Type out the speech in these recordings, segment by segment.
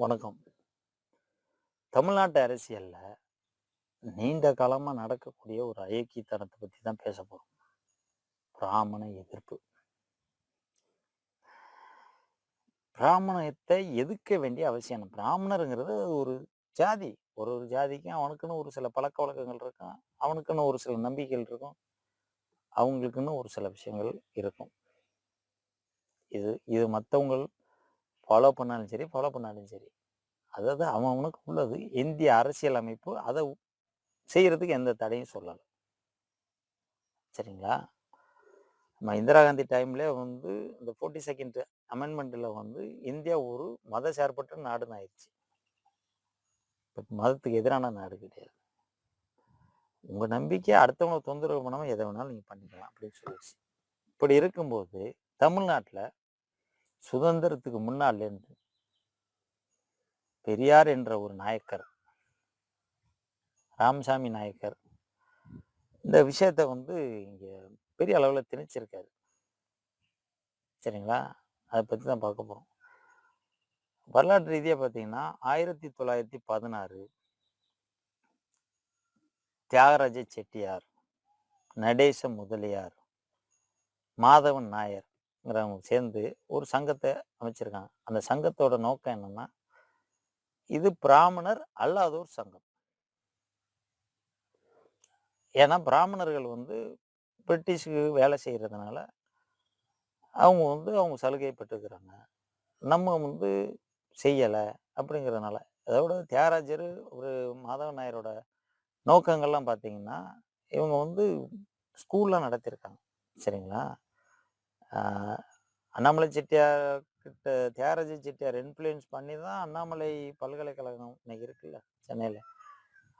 வணக்கம். தமிழ்நாட்டு அரசியலில் நீண்ட காலமாக நடக்கக்கூடிய ஒரு அயக்கித்தனத்தை பற்றி தான் பேச போகிறோம் பிராமண எதிர்ப்பு. பிராமணத்தை எதிர்க்க வேண்டிய அவசியம் பிராமணருங்கிறது ஒரு ஜாதி. ஒரு ஒரு ஜாதிக்கும் அவனுக்குன்னு ஒரு சில பழக்க வழக்கங்கள் இருக்கும். அவனுக்குன்னு ஒரு சில நம்பிக்கைகள் இருக்கும். அவங்களுக்குன்னு ஒரு சில விஷயங்கள் இருக்கும். இது இது மற்றவங்கள் ஃபாலோ பண்ணாலும் சரி ஃபாலோ பண்ணாலும் சரி. அதாவது அவன் அவனுக்கு உள்ளது. இந்திய அரசியல் அமைப்பு அதை செய்கிறதுக்கு எந்த தடையும் சொல்லலை. சரிங்களா? நம்ம இந்திரா காந்தி டைம்ல வந்து இந்த ஃபோர்ட்டி செகண்ட் அமெண்ட்மெண்ட்டில் வந்து இந்தியா ஒரு மத சார்பற்ற நாடுன்னு ஆயிடுச்சு இப்போ மதத்துக்கு எதிரான நாடு கிடையாது. உங்கள் நம்பிக்கை அடுத்தவங்களை தொந்தரவு பண்ணாமல் எதை வேணாலும் நீங்கள் பண்ணிக்கலாம் அப்படின்னு சொல்லிடுச்சு. இப்படி இருக்கும்போது தமிழ்நாட்டில் சுதந்திரத்துக்கு முன்னாலேருந்து பெரியார் என்ற ஒரு நாயக்கர் ராமசாமி நாயக்கர் இந்த விஷயத்தை வந்து இங்கே பெரிய அளவில் திணிச்சிருக்காரு. சரிங்களா? அதை பற்றி தான் பார்க்க போகிறோம் வரலாற்று ரீதியாக பார்த்தீங்கன்னா ஆயிரத்தி தொள்ளாயிரத்தி பதினாறு தியாகராஜ செட்டியார் நடேச முதலியார் மாதவன் நாயர் சேர்ந்து ஒரு சங்கத்தை அமைச்சிருக்காங்க. அந்த சங்கத்தோட நோக்கம் என்னன்னா இது பிராமணர் அல்லாதோர் சங்கம். ஏன்னா பிராமணர்கள் வந்து பிரிட்டிஷுக்கு வேலை செய்கிறதுனால அவங்க வந்து அவங்க சலுகை பெற்றுக்கிறாங்க. நம்ம வந்து செய்யலை அப்படிங்கிறதுனால அதோட தியாகராஜர் ஒரு மாதவ நாயரோட நோக்கங்கள்லாம் பார்த்தீங்கன்னா இவங்க வந்து ஸ்கூல்லாம் நடத்தியிருக்காங்க. சரிங்களா? அண்ணாமலை செட்டியார் கிட்ட தியாகராஜ செட்டியார் இன்ஃப்ளூயன்ஸ் பண்ணி தான் அண்ணாமலை பல்கலைக்கழகம் இன்னைக்கு இருக்குல்ல சென்னையில்.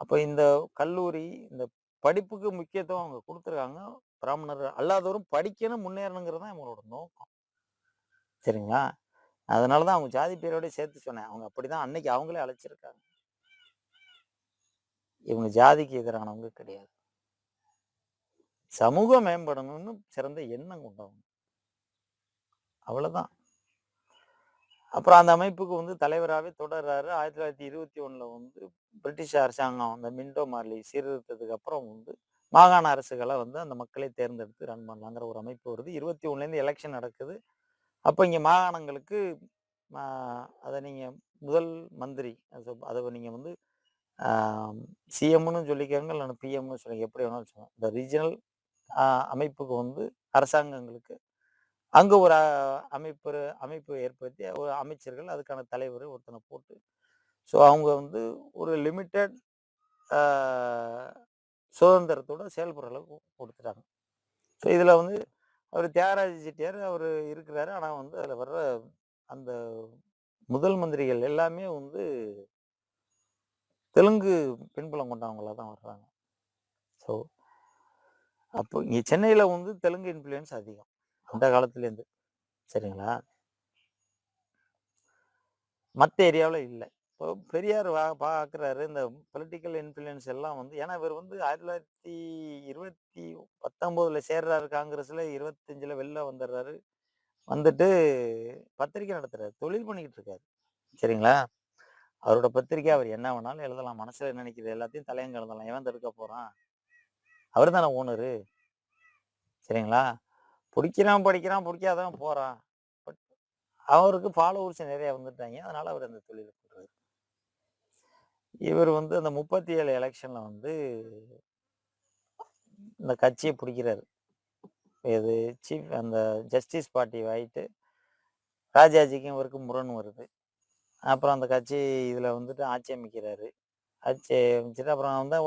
அப்போ இந்த கல்லூரி இந்த படிப்புக்கு முக்கியத்துவம் அவங்க கொடுத்துருக்காங்க. பிராமணர் அல்லாதவரும் படிக்கணும் முன்னேறணுங்கிறது தான் இவங்களோட நோக்கம். சரிங்களா? அதனால தான் அவங்க ஜாதி பேரோடய சேர்த்து சொன்னேன். அவங்க அப்படிதான் அன்னைக்கு அவங்களே அழைச்சிருக்காங்க. இவங்க ஜாதிக்கு எதிரானவங்க கிடையாது. சமூகம் மேம்படணும்னு சிறந்த எண்ணம் கொண்டவங்க. அவ்வளோதான் அப்புறம் அந்த அமைப்புக்கு வந்து தலைவராகவே தொடர்றாரு. ஆயிரத்தி தொள்ளாயிரத்தி இருபத்தி ஒன்றில் வந்து பிரிட்டிஷ் அரசாங்கம் அந்த மின்டோ மார்லி சீர்திருத்தத்துக்கு அப்புறம் வந்து மாகாண அரசுகளை வந்து அந்த மக்களை தேர்ந்தெடுத்து ரன் பண்ணலாங்கிற ஒரு அமைப்பு வருது. இருபத்தி ஒன்றுலேருந்து எலெக்ஷன் நடக்குது. அப்போ இங்கே மாகாணங்களுக்கு அதை நீங்கள் முதல் மந்திரி அதை நீங்கள் வந்து சிஎம்னு சொல்லிக்கோங்க இல்லைன்னா பிஎம்னு சொல்லுங்க எப்படி வேணாலும் சொல்லுங்க. இந்த ரீஜனல் அமைப்புக்கு வந்து அரசாங்கங்களுக்கு அங்கே ஒரு அமைப்பு அமைப்பு ஏற்படுத்தி ஒரு அமைச்சர்கள் அதுக்கான தலைவர் ஒருத்தனை போட்டு ஸோ அவங்க வந்து ஒரு லிமிட்டட் சுதந்திரத்தோட செயல்படுற அளவுக்கு கொடுத்துட்டாங்க. ஸோ இதில் வந்து அவர் தியாகராஜ செட்டியார் அவர் இருக்கிறாரு. ஆனால் வந்து அதில் வர்ற அந்த முதல் மந்திரிகள் எல்லாமே வந்து தெலுங்கு பின்புலம் கொண்டவங்களா தான் வர்றாங்க. ஸோ அப்போ இங்கே சென்னையில் வந்து தெலுங்கு இன்ஃப்ளூயன்ஸ் அதிகம். அந்த காலத்துலேருந்து. சரிங்களா? மற்ற ஏரியாவில் இல்லை. இப்போ பெரியார் வா பார்க்குறாரு இந்த பொலிட்டிக்கல் இன்ஃப்ளூயன்ஸ் எல்லாம் வந்து ஏன்னா இவர் வந்து ஆயிரத்தி தொள்ளாயிரத்தி இருபத்தி பத்தொம்போதில் சேர்றாரு காங்கிரஸில். இருபத்தஞ்சில் வெளில வந்துடுறாரு. வந்துட்டு பத்திரிக்கை நடத்துகிறார் தொழில் பண்ணிக்கிட்டு இருக்காரு. சரிங்களா? அவரோட பத்திரிக்கை அவர் என்ன வேணாலும் எழுதலாம். மனசில் நினைக்கிறது எல்லாத்தையும் தலையங்க எழுதலாம் எவன் தடுக்க போகிறான் அவர் தானே ஓனரு சரிங்களா? பிடிக்கிறான் படிக்கிறான் பிடிக்காதான் போறான். பட் அவருக்கு ஃபாலோவர்ஸ் நிறைய வந்துட்டாங்க. அதனால அவர் அந்த தொழில் பண்றாரு இவர் வந்து அந்த முப்பத்தி ஏழு எலெக்ஷன்ல வந்து இந்த கட்சியை பிடிக்கிறாரு. இது சீஃப் அந்த ஜஸ்டிஸ் பார்ட்டி ஆகிட்டு ராஜாஜிக்கும் இவருக்கு முரண் வருது. அப்புறம் அந்த கட்சி இதில் வந்துட்டு ஆட்சி அமைக்கிறாரு ஆட்சி அமைச்சிட்டு அப்புறம் வந்து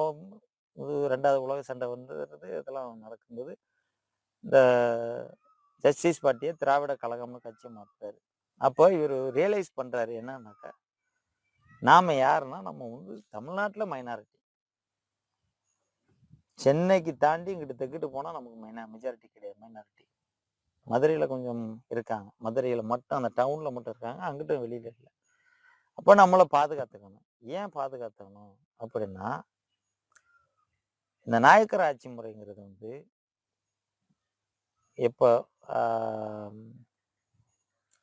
இது ரெண்டாவது உலக சண்டை வந்துடுறது இதெல்லாம் நடக்கும்போது இந்த ஜஸ்டிஸ் பார்ட்டியை திராவிட கழகம்னு கட்சி மாற்றுறாரு அப்போ இவர் ரியலைஸ் பண்ணுறாரு என்னன்னாக்கா நாம யாருன்னா நம்ம வந்து தமிழ்நாட்டில் மைனாரிட்டி சென்னைக்கு தாண்டி இங்கிட்டு தெக்கிட்டு போனால் நமக்கு மைனா மெஜாரிட்டி கிடையாது மைனாரிட்டி மதுரையில் கொஞ்சம் இருக்காங்க. மதுரையில் மட்டும் அந்த டவுனில் மட்டும் இருக்காங்க அங்கிட்டும் வெளியில் இல்லை. அப்போ நம்மளை பாதுகாத்துக்கணும். ஏன் பாதுகாத்துக்கணும்? அப்படின்னா இந்த நாயக்கர் ஆட்சி முறைங்கிறது வந்து இப்போ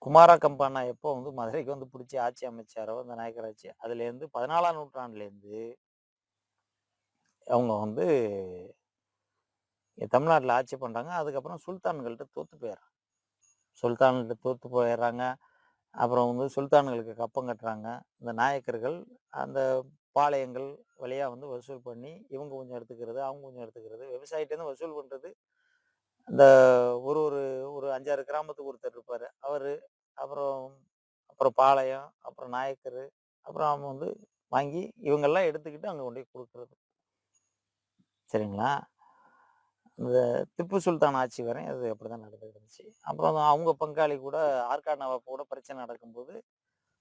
குமார கம்பானா எப்போ வந்து மதுரைக்கு வந்து பிடிச்சி ஆட்சி அமைச்சாரோ அந்த நாயக்கராட்சி அதுலேருந்து பதினாலாம் நூற்றாண்டுலேருந்து அவங்க வந்து தமிழ்நாட்டில் ஆட்சி பண்ணுறாங்க அதுக்கப்புறம் சுல்தான்கள்கிட்ட தோத்து போயிடுறாங்க. சுல்தான்கிட்ட தோத்து போயிடுறாங்க. அப்புறம் வந்து சுல்தான்களுக்கு கப்பம் கட்டுறாங்க. இந்த நாயக்கர்கள் அந்த பாளையங்கள் வழியாக வந்து வசூல் பண்ணி இவங்க கொஞ்சம் எடுத்துக்கிறது அவங்க கொஞ்சம் எடுத்துக்கிறது விவசாயிட்டேருந்து வசூல் பண்ணுறது இந்த ஒரு ஒரு ஒரு அஞ்சாறு கிராமத்துக்கு ஒருத்தர் இருப்பார். அவர் அப்புறம் அப்புறம் பாளையம் அப்புறம் நாயக்கர் அப்புறம் அவங்க வந்து வாங்கி இவங்கெல்லாம் எடுத்துக்கிட்டு அங்கே கொண்டு போய் கொடுக்குறது. சரிங்களா? இந்த திப்பு சுல்தான் ஆட்சி வரை அது அப்படி தான் நடந்துட்டு இருந்துச்சு. அப்புறம் அவங்க பங்காளி கூட ஆற்காடு நவாப் கூட பிரச்சனை நடக்கும்போது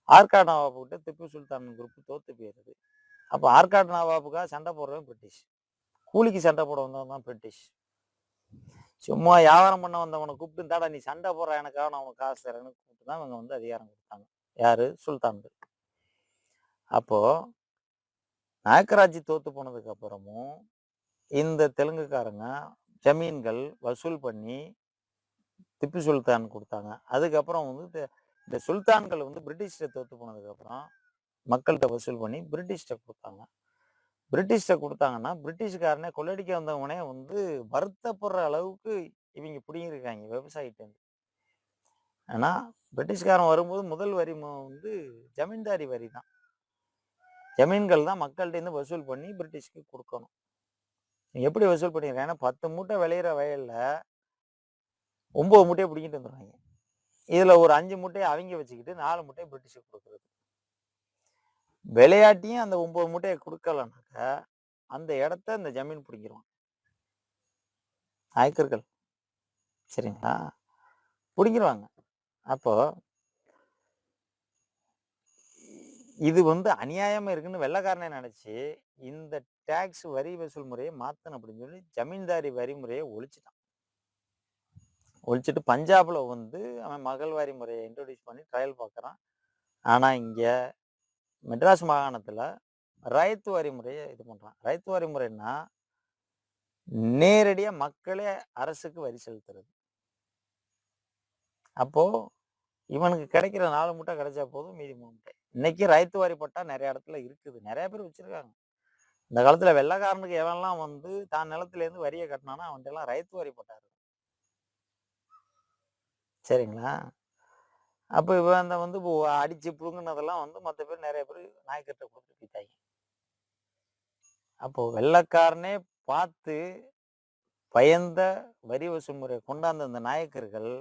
ஆற்காடு நவாப் கிட்ட திப்பு சுல்தான் குரூப் தோத்து போயிருது. அப்போ ஆற்காடு நவாப்புக்காக சண்டை போடுறவன் பிரிட்டிஷ். கூலிக்கு சண்டை போட வந்தவங்க தான் பிரிட்டிஷ். சும்மா வியாபாரம் பண்ண வந்தவனை கூப்பிட்டு தாடா நீ சண்டை போடுற எனக்காக நான் உனக்கு காசு தரேன்னு கூப்பிட்டு தான் இவங்க வந்து அதிகாரம் கொடுத்தாங்க. யாரு? சுல்தான்கள் அப்போ நாயக்கராஜி தோத்து போனதுக்கு அப்புறமும் இந்த தெலுங்குக்காரங்க ஜமீன்கள் வசூல் பண்ணி திப்பு சுல்தான் கொடுத்தாங்க. அதுக்கப்புறம் வந்து இந்த- இந்த சுல்தான்கள் வந்து பிரிட்டிஷ்ட தோத்து போனதுக்கப்புறம் மக்கள்கிட்ட வசூல் பண்ணி பிரிட்டிஷ்ட கொடுத்தாங்க. பிரிட்டிஷ்ட கொடுத்தாங்கன்னா பிரிட்டிஷ்காரனே கொள்ளடிக்க வந்தவனே வந்து வருத்தப்படுற அளவுக்கு இவங்க பிடிங்கிருக்காங்க விவசாயிட்டேருந்து ஆனா பிரிட்டிஷ்காரன் வரும்போது முதல் வரி வந்து ஜமீன்தாரி வரி தான். ஜமீன்கள் தான் மக்கள்கிட்டேருந்து வசூல் பண்ணி பிரிட்டிஷ்க்கு கொடுக்கணும். எப்படி வசூல் பண்ணியிருக்காங்கன்னா பத்து மூட்டை விளையிற வயல்ல ஒன்பது மூட்டையை பிடிங்கிட்டு வந்துடுவாங்க இதுல ஒரு அஞ்சு மூட்டையை அவங்க வச்சுக்கிட்டு நாலு மூட்டையை பிரிட்டிஷுக்கு கொடுக்குறது. விளையாட்டியும் அந்த ஒன்பது மூட்டையை கொடுக்கலனாக்க அந்த இடத்த இந்த ஜமீன் பிடிங்கிருவான் நாயக்கர்கள். சரிங்களா? பிடிங்கிருவாங்க. அப்போ இது வந்து அநியாயமா இருக்குன்னு வெள்ளைக்காரனே நினைச்சு இந்த டேக்ஸ் வரி வசூல் முறையை மாத்தணும் அப்படின்னு சொல்லி ஜமீன்தாரி வரி முறையை ஒழிச்சிட்டான். ஒழிச்சிட்டு பஞ்சாப்ல வந்து அவன் மகள் வாரி முறையை இன்ட்ரோடியூஸ் பண்ணி ட்ரையல் பார்க்குறான். ஆனா இங்க மெட்ராஸ் மாகாணத்துல ரைத்து வரி முறையை இது பண்றான். ரைத்து வரி முறைன்னா நேரடியா மக்களே அரசுக்கு வரி செலுத்துறது. அப்போ இவனுக்கு கிடைக்கிற நாலு மூட்டை கிடைச்சா போதும் மீதி மூணு மூட்டை. இன்னைக்கு ரைத்து வாரி பட்டா நிறைய இடத்துல இருக்குது. நிறைய பேர் வச்சிருக்காங்க. இந்த காலத்துல வெள்ளக்காரனுக்கு எவன்லாம் வந்து தான் நிலத்துல இருந்து வரியை கட்டினானா அவன்கிட்ட எல்லாம் ரைத்து வாரி பட்டா சரிங்களா? அப்போ இப்போ அந்த வந்து இப்போ அடிச்சு புழுங்கினதெல்லாம் வந்து மற்ற பேர் நிறைய பேர் நாய்க்கிட்ட கொடுத்து போயிட்டாங்க. அப்போ வெள்ளக்காரனே பார்த்து பயந்த வரி வசூல் முறையை கொண்டாந்த அந்த நாயக்கர்கள்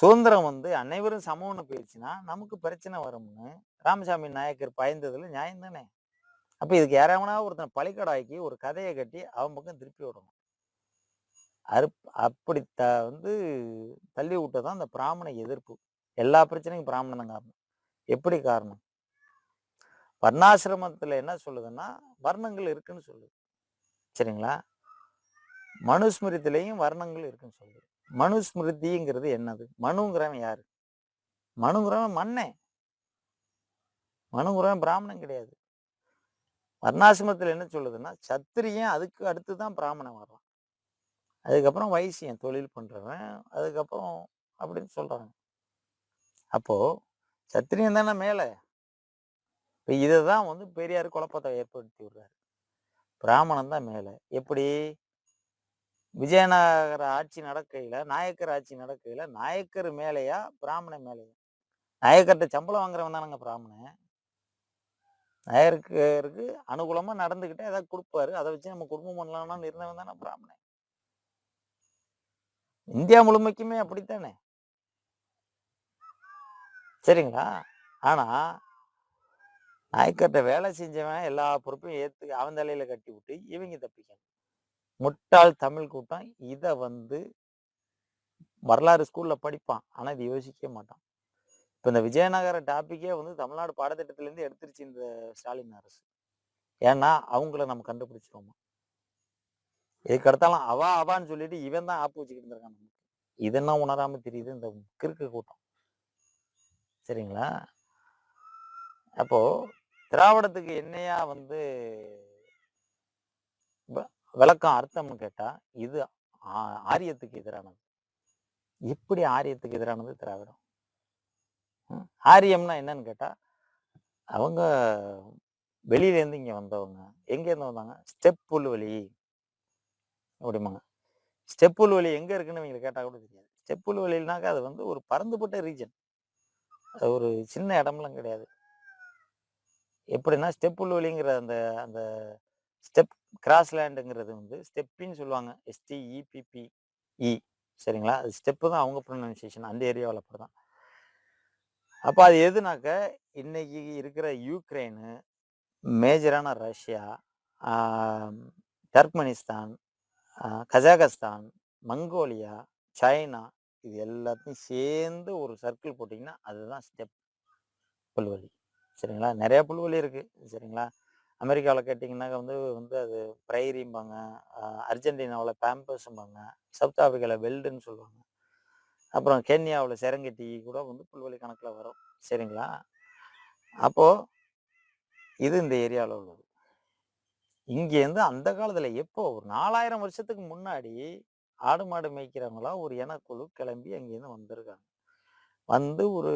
சுதந்திரம் வந்து அனைவரும் சமம்னு போயிடுச்சுன்னா நமக்கு பிரச்சனை வரும்னு ராமசாமி நாயக்கர் பயந்ததுல நியாயம் தானே? அப்போ இதுக்கு யாராவது ஒருத்தன் பழிக்கடாக்கி ஒரு கதையை கட்டி அவன் பக்கம் திருப்பி விடணும். அருப் அப்படி த வந்து தள்ளி விட்டதான் அந்த பிராமண எதிர்ப்பு. எல்லா பிரச்சனைக்கும் பிராமணன் தான் காரணம். எப்படி காரணம்? வர்ணாசிரமத்தில் என்ன சொல்லுதுன்னா வர்ணங்கள் இருக்குன்னு சொல்லுது. சரிங்களா? மனுஸ்மிருதிலையும் வர்ணங்கள் இருக்குன்னு சொல்லுது. மனுஸ்மிருதிங்கிறது என்னது? மனுங்கிறவன் யாரு? மனுங்கிறவன் மண்ணே மனுங்கிறவன் பிராமணன் கிடையாது. வர்ணாசிரமத்தில் என்ன சொல்லுதுன்னா சத்திரியன் அதுக்கு அடுத்து தான் பிராமணன் வர்றான். அதுக்கப்புறம் வைசியம் தொழில் பண்ணுறவன் அதுக்கப்புறம் அப்படின்னு சொல்கிறாங்க அப்போது சத்திரியன் தானே மேலே? இப்போ இதை தான் வந்து பெரியார் குழப்பத்தை ஏற்படுத்தி விடுறாரு. பிராமணன் தான் மேலே. எப்படி? விஜயநகர ஆட்சி நடக்கையில் நாயக்கர் ஆட்சி நடக்கையில் நாயக்கர் மேலேயா பிராமணன் மேலேயா? நாயக்கர்கிட்ட சம்பளம் வாங்குறவன் தானங்க பிராமணன். நாயக்கருக்கு அனுகூலமாக நடந்துக்கிட்டே ஏதாவது கொடுப்பாரு. அதை வச்சு நம்ம குடும்பம் பண்ணலாம்னு இருந்தவன் தானே பிராமணன். இந்தியா முழுமைக்குமே அப்படித்தானே? சரிங்களா? ஆனா நாயக்கர்கிட்ட வேலை செஞ்சவன் எல்லா பொறுப்பையும் ஏத்து அவன் தலையில கட்டி விட்டு இவங்க தப்பிக்கணும். முட்டாள் தமிழ் கூட்டம் இதை வந்து வரலாறு ஸ்கூல்ல படிப்பான். ஆனா இது யோசிக்க மாட்டான். இப்ப இந்த விஜயநகர டாபிக்கே வந்து தமிழ்நாடு பாடத்திட்டத்திலேருந்து எடுத்துருச்சு இந்த ஸ்டாலின் அரசு. ஏன்னா அவங்கள நம்ம கண்டுபிடிச்சிருவோமா? இதுக்கு அடுத்தாலும் அவா அவான்னு சொல்லிட்டு இவன் தான் ஆப்பு வச்சுக்கிட்டு இருந்திருக்கான். நமக்கு இதெல்லாம் உணராம தெரியுது இந்த கிறுக்கு கூட்டம். சரிங்களா? அப்போ திராவிடத்துக்கு என்னையா வந்து விளக்கம் அர்த்தம்னு கேட்டா இது ஆ- ஆரியத்துக்கு எதிரானது. எப்படி ஆரியத்துக்கு எதிரானது திராவிடம்? ஆரியம்னா என்னன்னு கேட்டா, அவங்க வெளியிலேருந்து இங்க வந்தவங்க. எங்கேருந்து வந்தாங்க? ஸ்டெப் புல்வெளி அப்படிம்பாங்க. ஸ்டெப்புல் வலி எங்கே இருக்குன்னு இவங்கள கேட்டால் கூட தெரியாது. ஸ்டெப்புல் வலினாக்கா அது வந்து ஒரு பறந்துபட்ட ரீஜன். அது ஒரு சின்ன இடம்லாம் கிடையாது. எப்படின்னா ஸ்டெப்புல் வலிங்கிற அந்த அந்த ஸ்டெப் கிராஸ் லேண்டுங்கிறது வந்து ஸ்டெப்பின்னு சொல்லுவாங்க. எஸ்டிஇபிபிஇ சரிங்களா? அது ஸ்டெப்பு தான் அவங்க ப்ரொனன்சியேஷன் அந்த ஏரியாவில் அப்படி தான் அப்போ அது எதுனாக்க, இன்னைக்கு இருக்கிற யூக்ரைனு மேஜரான Russia, Turkmenistan, Kazakhstan, Mongolia, China இது எல்லாத்தையும் சேர்ந்து ஒரு சர்க்கிள் போட்டிங்கன்னா அதுதான் ஸ்டெப் புல்வெளி. சரிங்களா? நிறையா புல்வெளி இருக்குது சரிங்களா? அமெரிக்காவில் கேட்டீங்கன்னாக்க வந்து வந்து அது பிரைரிம்பாங்க. அர்ஜென்டினாவில் பேம்பர்ஸும்பாங்க சவுத் ஆப்பிரிக்கால வெல்டுன்னு சொல்லுவாங்க. அப்புறம் கென்யாவில் செரங்கட்டி கூட வந்து புல்வெளி கணக்கில் வரும். சரிங்களா? அப்போது இது இந்த ஏரியாவில் உள்ளது. இங்கேருந்து அந்த காலத்தில் எப்போ ஒரு 4000 வருஷத்துக்கு முன்னாடி ஆடு, மாடு மேய்க்கிறவங்களாம் ஒரு இனக்குழு கிளம்பி அங்கேருந்து வந்திருக்காங்க. வந்து ஒரு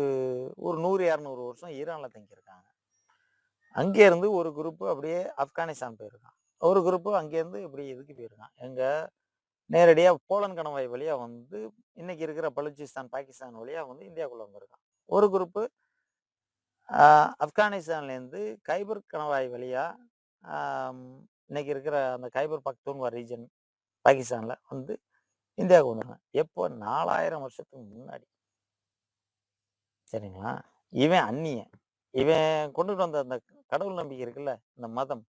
ஒரு நூறு இரநூறு வருஷம் ஈரானில் தங்கியிருக்காங்க. அங்கேருந்து ஒரு குரூப்பு அப்படியே ஆப்கானிஸ்தான் போயிருக்கான். ஒரு குரூப்பு அங்கேருந்து இப்படி இதுக்கு போயிருக்கான். எங்கள் நேரடியாக போலன் கணவாய் வழியாக வந்து இன்னைக்கு இருக்கிற பலூச்சிஸ்தான், பாகிஸ்தான் வழியாக வந்து இந்தியாவுக்குள்ளே வந்திருக்கான். ஒரு குரூப்பு ஆப்கானிஸ்தான்லேருந்து கைபர் கணவாய் வழியாக இன்னைக்கு இருக்கிற அந்த கைபர் பக்தூன்வா ரீஜன் பாகிஸ்தானில் வந்து இந்தியாவுக்கு வந்தாங்க எப்போ? 4000 வருஷத்துக்கு முன்னாடி. சரிங்களா? இவன் அந்நியன். இவன் கொண்டுட்டு வந்த அந்த கடவுள் நம்பிக்கை இருக்குல்ல, இந்த மதம்,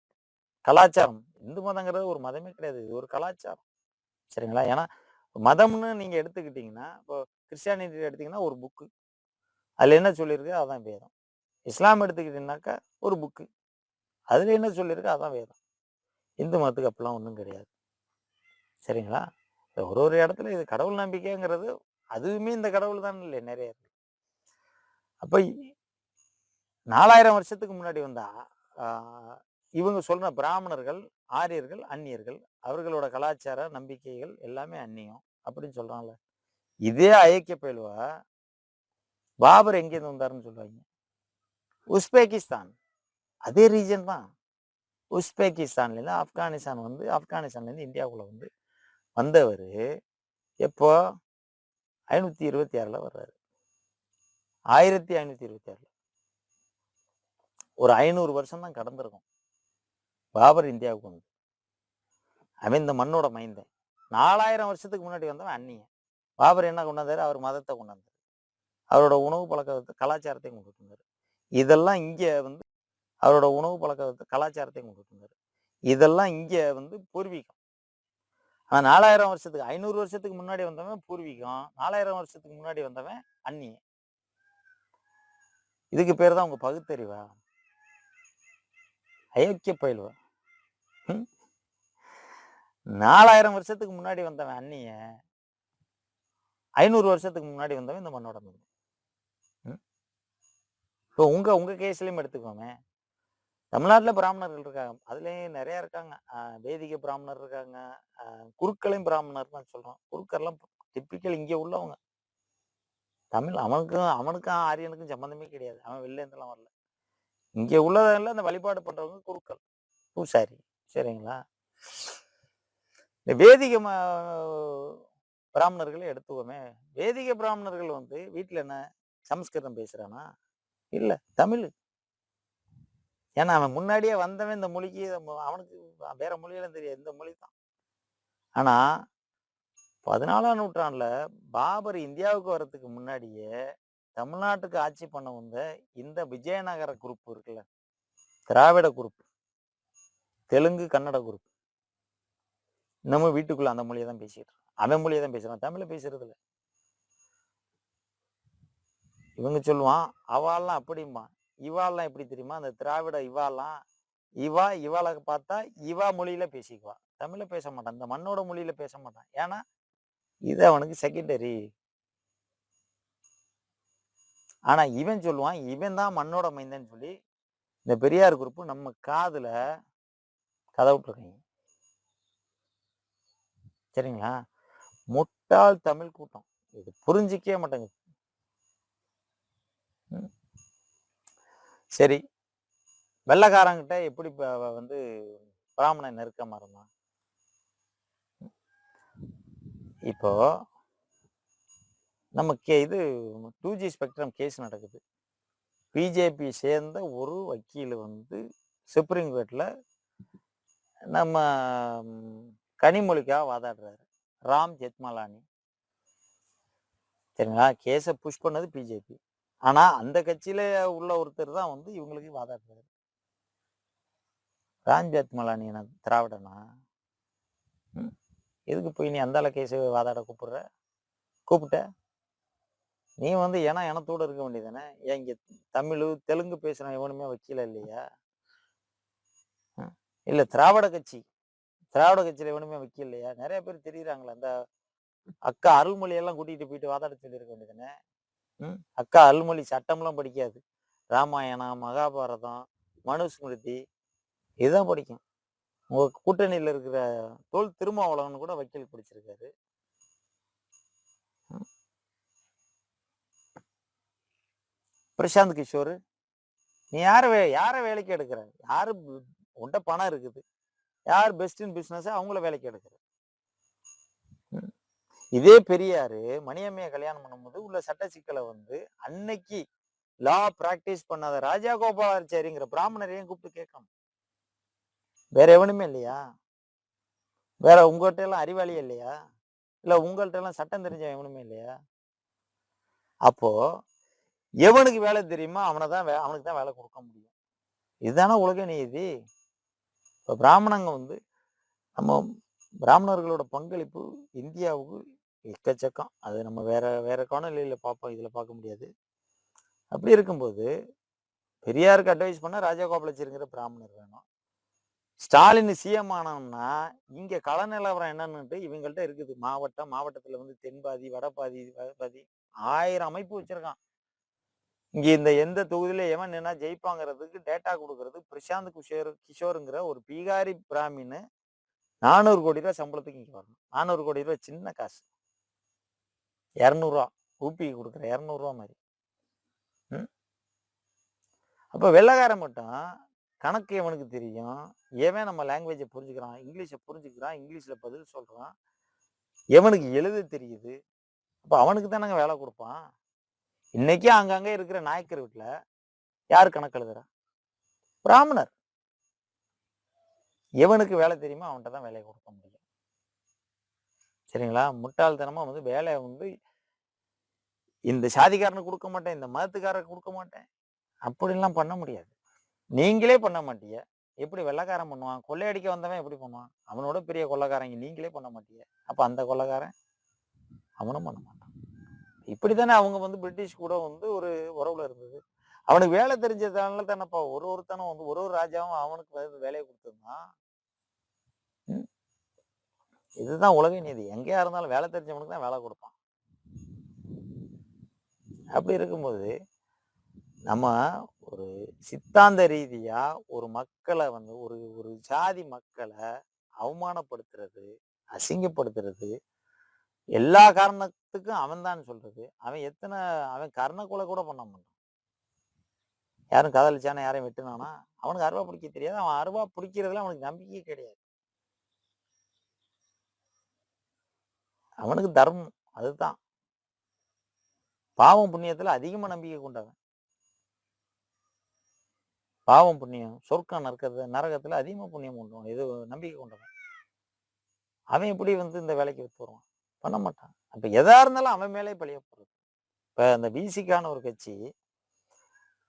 கலாச்சாரம். இந்து மதங்கிறது ஒரு மதமே கிடையாது. இது ஒரு கலாச்சாரம். சரிங்களா? ஏன்னா மதம்னு நீங்கள் எடுத்துக்கிட்டீங்கன்னா, இப்போ கிறிஸ்டியானிட்டி எடுத்தீங்கன்னா ஒரு புக்கு. அதில் என்ன சொல்லியிருக்கு? அதான் வேதம். இஸ்லாம் எடுத்துக்கிட்டீங்கன்னாக்கா ஒரு புக்கு. அதில் என்ன சொல்லியிருக்கு? அதான் வேதம். இந்து மதத்துக்கு அப்படிலாம் ஒன்றும் கிடையாது. சரிங்களா? ஒரு ஒரு இடத்துல இது கடவுள் நம்பிக்கைங்கிறது அதுவுமே இந்த கடவுள் தான் இல்லை நிறைய இருக்கு. அப்போ நாலாயிரம் வருஷத்துக்கு முன்னாடி வந்தால் இவங்க சொல்ற பிராமணர்கள், ஆரியர்கள், அந்நியர்கள். அவர்களோட கலாச்சார நம்பிக்கைகள் எல்லாமே அந்நியம் அப்படின்னு சொல்றான்ல. இதே ஐக்கிய பயில்வா பாபர் எங்கேருந்து வந்தாருன்னு சொல்லுவாங்க உஸ்பெகிஸ்தான். அதே ரீஜன் தான். உஸ்பெகிஸ்தான்லேருந்து ஆப்கானிஸ்தான் வந்து ஆப்கானிஸ்தான்லேருந்து இந்தியாவுக்குள்ள வந்து வந்தவரு எப்போ? 526ல வர்றாரு. 1526ல. ஒரு ஐநூறு வருஷம் தான் கடந்திருக்கும். பாபர் இந்தியாவுக்கு வந்து. அவன் இந்த மண்ணோட மைந்தன். 4000 வருஷத்துக்கு முன்னாடி வந்தவன் அந்நியன். பாபர் என்ன கொண்டாந்தாரு அவர் மதத்தை கொண்டாந்தார் அவரோட உணவு பழக்க கலாச்சாரத்தையும் கொண்டு வந்தாரு. இதெல்லாம் இங்க வந்து அவரோட உணவு பழக்கத்தை கலாச்சாரத்தையும் கொண்டுட்டு இதெல்லாம் இங்க வந்து பூர்வீகம். ஆனால் நாலாயிரம் வருஷத்துக்கு ஐநூறு வருஷத்துக்கு முன்னாடி வந்தவன் பூர்வீகம். 4000 வருஷத்துக்கு முன்னாடி வந்தவன் அந்நியன். இதுக்கு பேர் தான் உங்க பகுத்தறிவா? அயோக்கிய பயில்வா நாலாயிரம் வருஷத்துக்கு முன்னாடி வந்தவன் அந்நியன். ஐநூறு வருஷத்துக்கு முன்னாடி வந்தவன் இந்த மண்ணோட மைந்தன். இப்போ உங்க உங்க கேஸ்லயும் எடுத்துக்கோமே. தமிழ்நாட்டுல பிராமணர்கள் இருக்காங்க. அதுலயும் நிறையா இருக்காங்க. வேதிக பிராமணர் இருக்காங்க. குருக்களையும் பிராமணர் தான் சொல்கிறோம் குருக்கர்லாம் டிப்பிக்கல் இங்க உள்ளவங்க. தமிழ் அவனுக்கும் அவனுக்கும் ஆரியனுக்கும் சம்மந்தமே கிடையாது. அவன் வெளில இருந்தெல்லாம் வரல. இங்க உள்ளதெல்லாம் இந்த வழிபாடு பண்ணுறவங்க குருக்கள். பூசாரி. சரிங்களா? இந்த வேதிக ம எடுத்துவோமே வேதிக பிராமணர்கள் வந்து வீட்டில் என்ன சமஸ்கிருதம் பேசுறானா? இல்ல. தமிழ் ஏன்னா அவன் முன்னாடியே வந்தவன் இந்த மொழிக்கு அவனுக்கு வேற மொழியெல்லாம் தெரியாது. இந்த மொழி தான். ஆனா பதினாலாம் நூற்றாண்டில் பாபர் இந்தியாவுக்கு வர்றதுக்கு முன்னாடியே தமிழ்நாட்டுக்கு ஆட்சி பண்ண வந்த இந்த விஜயநகர குரூப் இருக்குல்ல. திராவிட குரூப். தெலுங்கு, கன்னட குரூப். இன்னமும் வீட்டுக்குள்ள அந்த மொழிய தான் பேசிட்டு அவன் மொழிய தான் பேசுறான். தமிழ பேசுறது இல்லை இவங்க சொல்லுவான், அவாள்லாம் அப்படிம்பான். இவாள்லாம் எப்படி தெரியுமா? அந்த திராவிட இவாலாம், இவா இவாளை பார்த்தா இவா மொழியில பேசிக்குவா. தமிழ்ல பேச மாட்டான். இந்த மண்ணோட மொழியில பேச மாட்டான். ஏன்னா, இது அவனுக்கு செகண்டரி. ஆனா இவன் சொல்லுவான், இவன் தான் மண்ணோட மைந்தன்னு சொல்லி, இந்த பெரியார் குறிப்பு நம்ம காதுல கத சரிங்களா? முட்டாள் தமிழ் கூட்டம். இது புரிஞ்சுக்கவே மாட்டேங்குது. சரி. வெள்ளக்காரங்கிட்ட எப்படி வந்து பிராமணன் நெருக்கமாக இருந்தான்? இப்போ நம்ம கே இது டூ ஜி ஸ்பெக்ட்ரம் கேஸ் நடக்குது. பிஜேபி சேர்ந்த ஒரு வக்கீல் வந்து சுப்ரீம் கோர்ட்டில் நம்ம கனிமொழிக்காக வாதாடுறாரு. ராம் ஜெத்மலானி. சரிங்களா? கேஸை புஷ் பண்ணது பிஜேபி ஆனா அந்த கட்சியில உள்ள ஒருத்தர் தான் வந்து இவங்களுக்கு வாதாடுறாரு. ராம் மலானி என்ன திராவிடனா? ம்? எதுக்கு போய் நீ அந்தால கேஸ் வாதாட கூப்பிடுற? கூப்பிட்ட. நீ வந்து ஏன்னா இனத்தோடு இருக்க வேண்டியதானே ஏன் இங்கே தமிழ் தெலுங்கு பேசுகிற எவனுமே வக்கீல இல்லையா? இல்லை திராவிட கட்சி. திராவிட கட்சியில் எவனுமே வக்கீல் இல்லையா? நிறைய பேர் தெரியுறாங்களே அந்த அக்கா அருள்மொழியெல்லாம் கூட்டிகிட்டு போயிட்டு வாதாட சொல்லியிருக்க வேண்டியதானே ம். அக்கா அருள்மொழி சட்டம்லாம் படிக்காது. ராமாயணம் மகாபாரதம் மனுஸ்மிருதி இதுதான் படிக்கும். உங்கள் கூட்டணியில் இருக்கிற தோல் திருமாவளவன் கூட வக்கீல் படிச்சிருக்காரு. பிரசாந்த் கிஷோர். நீ யாரை வே யாரை வேலைக்கு எடுக்கிற? யார் பு- பணம் இருக்குது. யார் பெஸ்ட் இன் பிசினஸ் அவங்கள வேலைக்கு எடுக்கிற? இதே பெரியாரு மணியம்மையை கல்யாணம் பண்ணும்போது உள்ள சட்ட சிக்கலை வந்து அன்னைக்கு லா பிராக்டிஸ் பண்ணாத ராஜா கோபாலாச்சாரிங்கிற பிராமணரையும் கூப்பிட்டு கேட்கணும் வேற எவனுமே இல்லையா? வேற உங்கள்கிட்ட எல்லாம் அறிவாளி இல்லையா? இல்ல உங்கள்கிட்ட எல்லாம் சட்டம் தெரிஞ்ச எவனுமே இல்லையா? அப்போ எவனுக்கு வேலை தெரியுமோ அவனை தான் வே அவனுக்கு தான் வேலை கொடுக்க முடியும். இதுதானே உலக நீதி? இப்போ பிராமணங்க வந்து நம்ம பிராமணர்களோட பங்களிப்பு இந்தியாவுக்கு எக்கச்சக்கம். அது நம்ம வேற வேற காணொலியில் பார்ப்போம் இதில் பார்க்க முடியாது. அப்படி இருக்கும்போது பெரியாருக்கு அட்வைஸ் பண்ண ராஜகோபாலாச்சாரிங்கிற பிராமணர் வேணும். ஸ்டாலின் சிஎம் ஆனோம்னா இங்கே கள நிலவரம் என்னன்னுட்டு இவங்கள்ட்ட இருக்குது. மாவட்டம் மாவட்டத்தில் வந்து தென்பாதி வடபாதி வடபாதி ஆயிரம் அமைப்பு வச்சுருக்கான். இங்கே இந்த எந்த தொகுதியில எவன் நின்னா ஜெயிப்பாங்கிறதுக்கு டேட்டா கொடுக்கறது பிரசாந்த் கிஷோர் கிஷோருங்கிற ஒரு பீகாரி பிராமின்னு நானூறு கோடி ரூபாய் சம்பளத்துக்கு இங்கே வரணும். நானூறு கோடி ரூபாய் சின்ன காசு. இரநூறுவா ஊபிக்கு கொடுக்குற இரநூறுவா மாதிரி. ம்? அப்போ வெள்ளைக்காரன் மட்டும் கணக்கு எவனுக்கு தெரியும்? எவன் நம்ம லாங்குவேஜை புரிஞ்சுக்கிறான்? இங்கிலீஷை புரிஞ்சுக்கிறான்? இங்கிலீஷில் பதில் சொல்கிறான் எவனுக்கு எழுத தெரியுது? அப்போ அவனுக்கு தானங்க வேலை கொடுப்பான்? இன்னைக்கே அங்கங்கே இருக்கிற நாயக்கர் வீட்டில் யார் கணக்கு எழுதுறா? பிராமணர். எவனுக்கு வேலை தெரியுமோ அவன்கிட்ட தான் வேலையை கொடுக்க முடியும். சரிங்களா? முட்டாள்தனமாக வந்து வேலையை வந்து இந்த சாதிக்காரனுக்கு கொடுக்க மாட்டேன் இந்த மதத்துக்காரருக்கு கொடுக்க மாட்டேன். அப்படிலாம் பண்ண முடியாது. நீங்களே பண்ண மாட்டீங்க எப்படி வெள்ளைக்காரன் பண்ணுவான்? கொள்ளையடிக்க வந்தவன் எப்படி பண்ணுவான்? அவனோட பெரிய கொள்ளைக்காரங்க நீங்களே பண்ண மாட்டீங்க அப்போ அந்த கொள்ளைக்காரன் அவனும் பண்ண மாட்டான். இப்படித்தானே அவங்க வந்து பிரிட்டிஷ் கூட வந்து ஒரு உறவுல இருந்தது. அவனுக்கு வேலை தெரிஞ்சதுனால தானேப்பா ஒரு ஒருத்தனும் வந்து ஒரு ஒரு ராஜாவும் அவனுக்கு வேலையை கொடுத்துருந்தான் இதுதான் உலக நீதி. எங்கேயா இருந்தாலும் வேலை தெரிஞ்சவனுக்கு தான் வேலை கொடுப்பான். அப்படி இருக்கும்போது நம்ம ஒரு சித்தாந்த ரீதியா ஒரு மக்களை வந்து ஒரு ஒரு ஜாதி மக்களை அவமானப்படுத்துறது அசிங்கப்படுத்துறது எல்லா காரணத்துக்கும் அவன் தான் சொல்றது. அவன் எத்தனை அவன் கர்ண கொலை கூட பண்ண மாட்டான். யாரும் காதலிச்சானா யாரையும் வெட்டுனானா அவனுக்கு அருவா பிடிக்க தெரியாது. அவன் அருவா பிடிக்கிறதுல அவனுக்கு நம்பிக்கையே கிடையாது. அவனுக்கு தர்மம். அதுதான். பாவம் புண்ணியத்துல அதிகமா நம்பிக்கை கொண்டவன். பாவம் புண்ணியம் சொர்க்கம் நரக்கிறது நரகத்துல அதிகமா புண்ணியம் கொண்டவன். இது நம்பிக்கை கொண்டவன். அவன் எப்படி வந்து இந்த வேலைக்கு வித்து வருவான்? பண்ண மாட்டான். அப்ப எதா இருந்தாலும் அவன் மேலே பழிய போறது. இப்ப அந்த பிசிக்கான ஒரு கட்சி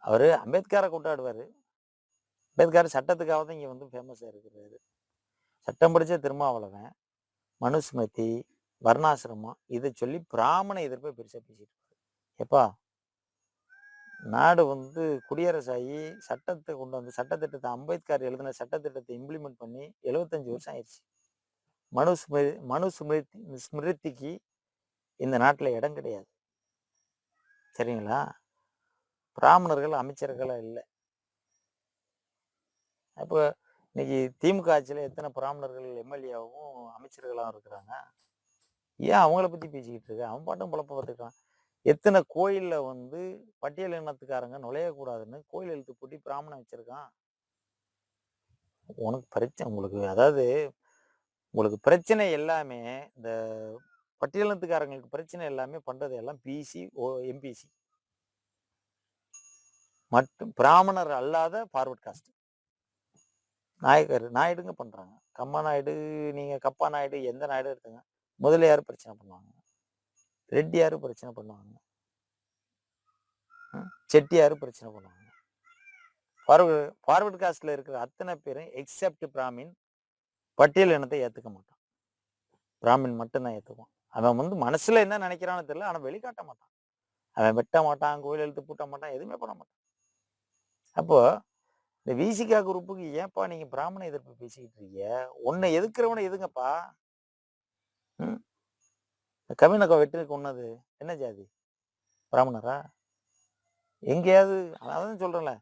அவரு அம்பேத்கரை கொண்டாடுவாரு. அம்பேத்கர் சட்டத்துக்காக தான் இங்க வந்து ஃபேமஸா இருக்கிறாரு. சட்டம் படிச்ச திருமாவளவன் மனுஸ்மிருதி வர்ணாசிரமம் இதை சொல்லி பிராமண எதிர்ப்பை பெருசா பேசிட்டு இருக்காரு எப்பா நாடு வந்து குடியரசாகி சட்டத்தை கொண்டு வந்து சட்டத்திட்டத்தை அம்பேத்கர் எழுதின சட்டத்திட்டத்தை இம்ப்ளிமெண்ட் பண்ணி எழுபத்தஞ்சு வருஷம் ஆயிடுச்சு. மனு ஸ்மிரு மனு ஸ்மிருதி ஸ்மிருதிக்கு இந்த நாட்டில் இடம் கிடையாது. சரிங்களா? பிராமணர்கள் அமைச்சர்களாக இல்லை. அப்போ இன்னைக்கு திமுக ஆட்சியில் எத்தனை பிராமணர்கள் எம்எல்ஏவும் அமைச்சர்களாகவும் இருக்கிறாங்க? ஏன் அவங்கள பற்றி பேசிக்கிட்டு இருக்க? அவன் பாட்டும் குழப்பம் பார்த்துக்கலாம் எத்தனை கோயிலில் வந்து பட்டியல் இனத்துக்காரங்க நுழையக்கூடாதுன்னு கோயில் எழுத்து போட்டி பிராமணன் வச்சிருக்கான். உனக்கு பிரச்சனை உங்களுக்கு அதாவது உங்களுக்கு பிரச்சனை எல்லாமே இந்த பட்டியலினத்துக்காரங்களுக்கு பிரச்சனை எல்லாமே பண்ணுறது எல்லாம் பிசி ஓ எம்பிசி மட்டும் பிராமணர் அல்லாத ஃபார்வர்ட் காஸ்ட் நாயக்கர் நாயுடுங்க பண்ணுறாங்க கம்மா நாயுடு நீங்கள் கப்பா நாயுடு எந்த நாயுடு எடுத்துங்க. முதலியார் பிரச்சனை பண்ணுவாங்க? ரெட்டியாரு பிரச்சனை பண்ணுவாங்க. செட்டியாரு பிரச்சனை பண்ணுவாங்க. ஃபார்வர்டு ஃபார்வர்டு காஸ்ட்ல இருக்கிற அத்தனை பேரும் எக்ஸப்ட் பிராமின் பட்டியல் இனத்தை ஏத்துக்க மாட்டான். பிராமின் மட்டும்தான் ஏத்துக்குவான். அவன் வந்து மனசுல என்ன நினைக்கிறான்னு தெரியல ஆனா வெளிக்காட்ட மாட்டான். அவன் வெட்ட மாட்டான் கோயில் எழுத்து பூட்ட மாட்டான் எதுவுமே பண்ண மாட்டான். அப்போ இந்த விசிகா குரூப்புக்கு ஏன்பா நீங்க பிராமண எதிர்ப்பு பேசிக்கிட்டு இருக்கீங்க? உன்னை எதுக்குறவனை எதுங்கப்பா? ம் கவினக்கா வெற்றி உண்ணது என்ன ஜாதி? பிராமணரா? எங்கேயாவது அதான் சொல்றேன்ல.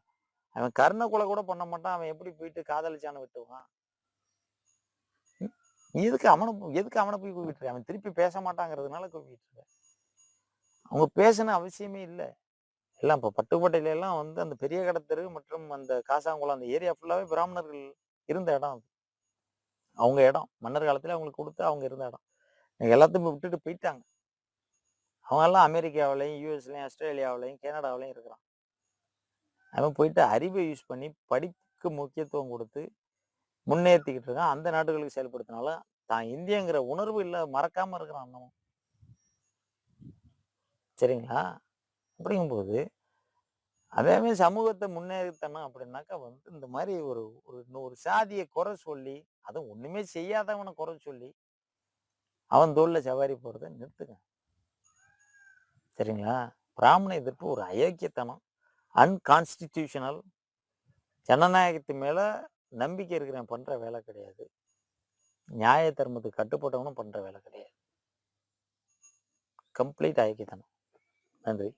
அவன் கர்ண கொலை கூட பண்ண மாட்டான். அவன் எப்படி போயிட்டு காதலிச்சான வெட்டுவான். நீ எதுக்கு அவனை எதுக்கு அவனை போய் கூப்பிட்டு அவன் திருப்பி பேச மாட்டாங்கிறதுனால கூப்பிட்டு இருக்க. அவங்க பேசின அவசியமே இல்லை. எல்லாம் இப்போ பட்டுக்கோட்டையில எல்லாம் வந்து அந்த பெரிய கடத்தரு மற்றும் அந்த காசாங்குளம் அந்த ஏரியா ஃபுல்லாகவே பிராமணர்கள் இருந்த இடம் அது. அவங்க இடம். மன்னர் காலத்தில் அவங்களுக்கு கொடுத்து அவங்க இருந்த இடம். எல்லாத்தையும் விட்டுட்டு போயிட்டாங்க. அவங்கெல்லாம் அமெரிக்காவிலையும் யூஎஸ்லையும் ஆஸ்திரேலியாவிலையும் கனடாவிலையும் இருக்கிறான். அவன் போயிட்டு அறிவை யூஸ் பண்ணி படிப்புக்கு முக்கியத்துவம் கொடுத்து முன்னேற்றிக்கிட்டு இருக்கான். அந்த நாடுகளுக்கு செயல்படுத்தினால தான் இந்தியங்கிற உணர்வு இல்லை மறக்காமல் இருக்கிறான் அண்ணன் சரிங்களா? அப்படிங்கும்போது அதேமாதிரி சமூகத்தை முன்னேற்றணும் அப்படின்னாக்கா வந்து இந்த மாதிரி ஒரு ஒரு சாதியை குறை சொல்லி அதுவும் ஒன்றுமே செய்யாதவனை குறை சொல்லி அவன் தோல்ல சவாரி போறதை நிறுத்துங்க. சரிங்களா? பிராமண எதிர்ப்பு ஒரு அயோக்கியத்தனம் அன்கான்ஸ்டிடியூஷனல் ஜனநாயகத்து மேல நம்பிக்கை இருக்கிறவன் பண்ற வேலை கிடையாது. நியாய தர்மத்துக்கு கட்டுப்பட்டவனும் பண்ற வேலை கிடையாது. கம்ப்ளீட் அயோக்கியத்தனம். நன்றி.